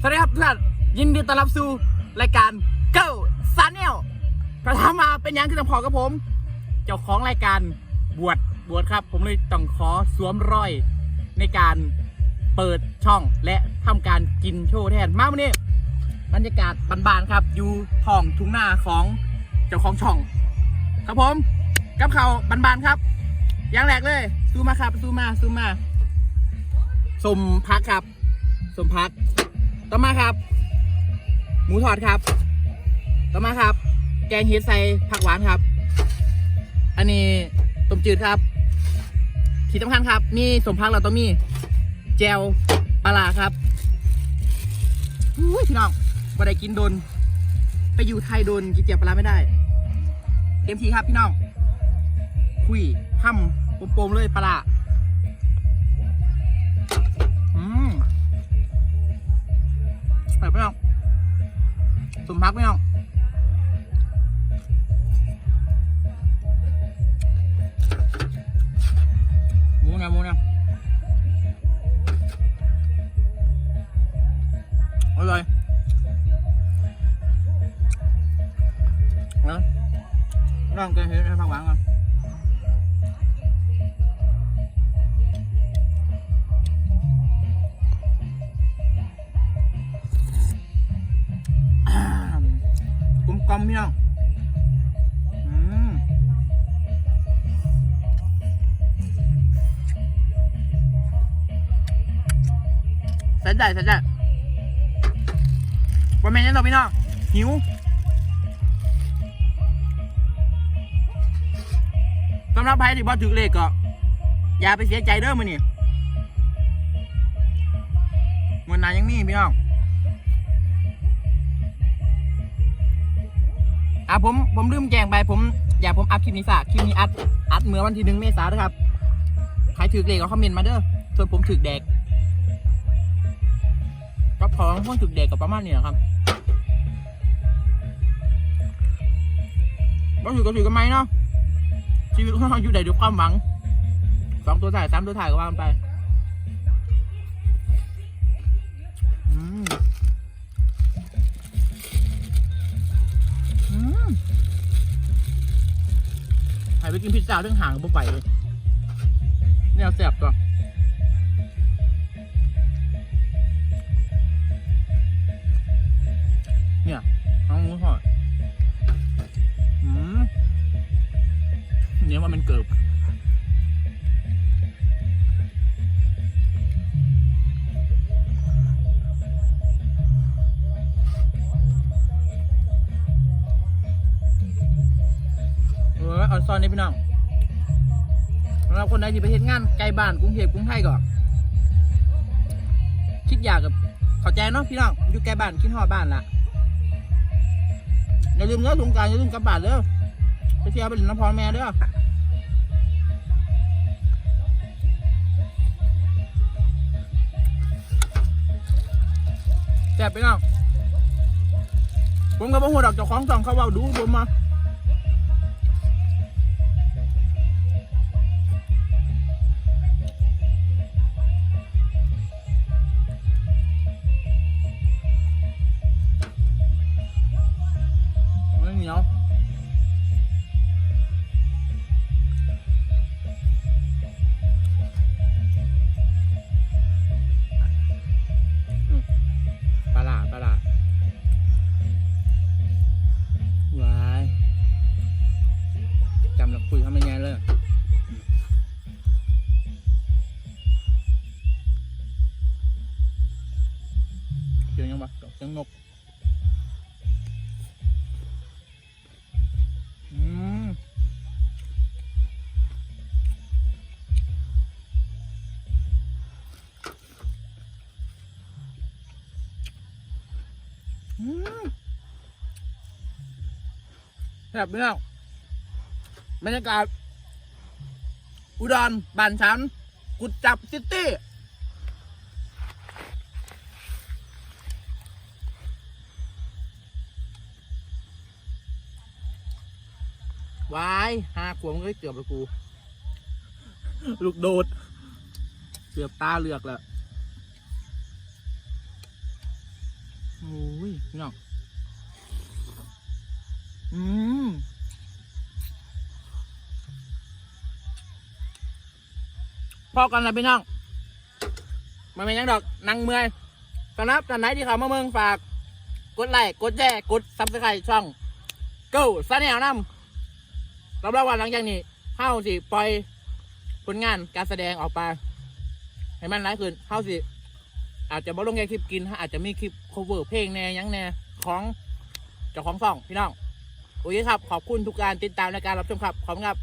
สวัสดีครับเพื่อนยินดีต้อนรับสู่รายการเก้าซันเนลกระทำมาเป็นยังคือต้องพอกับผม เจ้าของรายการบวชบวชครับ ผมเลยต้องขอสวมรอยในการเปิดช่องและทำการกินโชว์แทนมาวันนี้บรรยากาศบานๆครับ อยู่ท้องทุ่งนาของเจ้าของช่อง ครับผมกับเขาบานๆครับอย่างแรกเลยซูมาครับซูมาซูมาสมพักครับสมพัก ต่อมาครับ หมูทอดครับ ต่อมาครับ แกงเห็ดใส่ผักหวานครับ อันนี้ต้มจืดครับ ที่สำคัญครับ มีสมพักเราต้องมีแจวปลาครับอุ้ยพี่น้องบ่ได้กินโดน ไปอยู่ไทยโดนกินเจียวปลาร้าไม่ได้เต็มทีครับพี่น้องคุยห้ำโปมๆเลยปลา ไปไม่เอาสมพักไม่เอาหมูนะหมูนะอร่อยนะลองแกงเห็ดให้ผักหวานก่อน ส่ได้ใส่ได้วันแม่นยังต่อพี่น้องหิวสำหรับใครที่บอถึกเลขก็อย่าไปเสียใจเด้อมือนี่มันนานยังมีพี่น้องอะผมผมลืมแจ้งไปผมอยากผมอัพคลิปนี้ฝากคลิปนี้อัดอัดเมื่อวันที่หนึ่งเมษายนนะครับ ใครถือเลขก็คอมเมนต์มาเด้อส่วนผมถือแดก ก็พอพวกถือแดกกับประมาณนี้นะครับก็ถือก็ถือกันไหมเนาะชีวิตของเราอยู่ได้ด้วยความหวังสองตัวถ่ายสามตัวถ่ายก็ว่ากันไปหายไปกินพิซซ่าทั้งห่างบ่ไปเลยแนวแสบตัว ว่ามันเกิบเออเอาซอนนี่พี่น้องสำหรับคนใดที่ไปเห็นงานไกลบ้านกรุงเทพกรุงไทยก็คิดอยากกับเข้าใจเนาะพี่น้องอยู่ไกลบ้านคิดฮอดบ้านละอย่าลืมเนื้อสงการอย่าลืมกลับบ้านเด้อไปเที่ยวไปเล่นน้ำพอแม่เด้อ แซ่บไปน้องผมก็บ่ฮู้ดอกเจ้าของช่องเขาเว้าดูผมมา เสียงยังวะเสียงนกอืมอืมแบบนี้บรรยากาศอุดรบ้านฉันกุดจับซิตี้ วายห้าขวบมันก็ได้เกือบแล้วกู ลูกโดด เกือบตาเลือกแล้วพี่น้องอืมพอกันนะพี่น้องมาเป็นยังดอกนังเมื่อยสำหรับท่านไหนที่เขามาเมืองฝาก กดไลค์กดแชร์กดซับสไครต์ช่อง Go ซาแนวนำ รับรองว่าหลังจากนี้เฮาสิปล่อยผลงานการแสดงออกไปให้มันร้ายขึ้นเฮาสิ อาจจะบ่ลงแค่คลิปกินอาจจะมีคลิป cover เพลงแนยังแนของเจ้าของซ่องพี่น้องโอเคครับ ขอบคุณทุกการติดตามในการรับชมครับ ขอบคุณครับ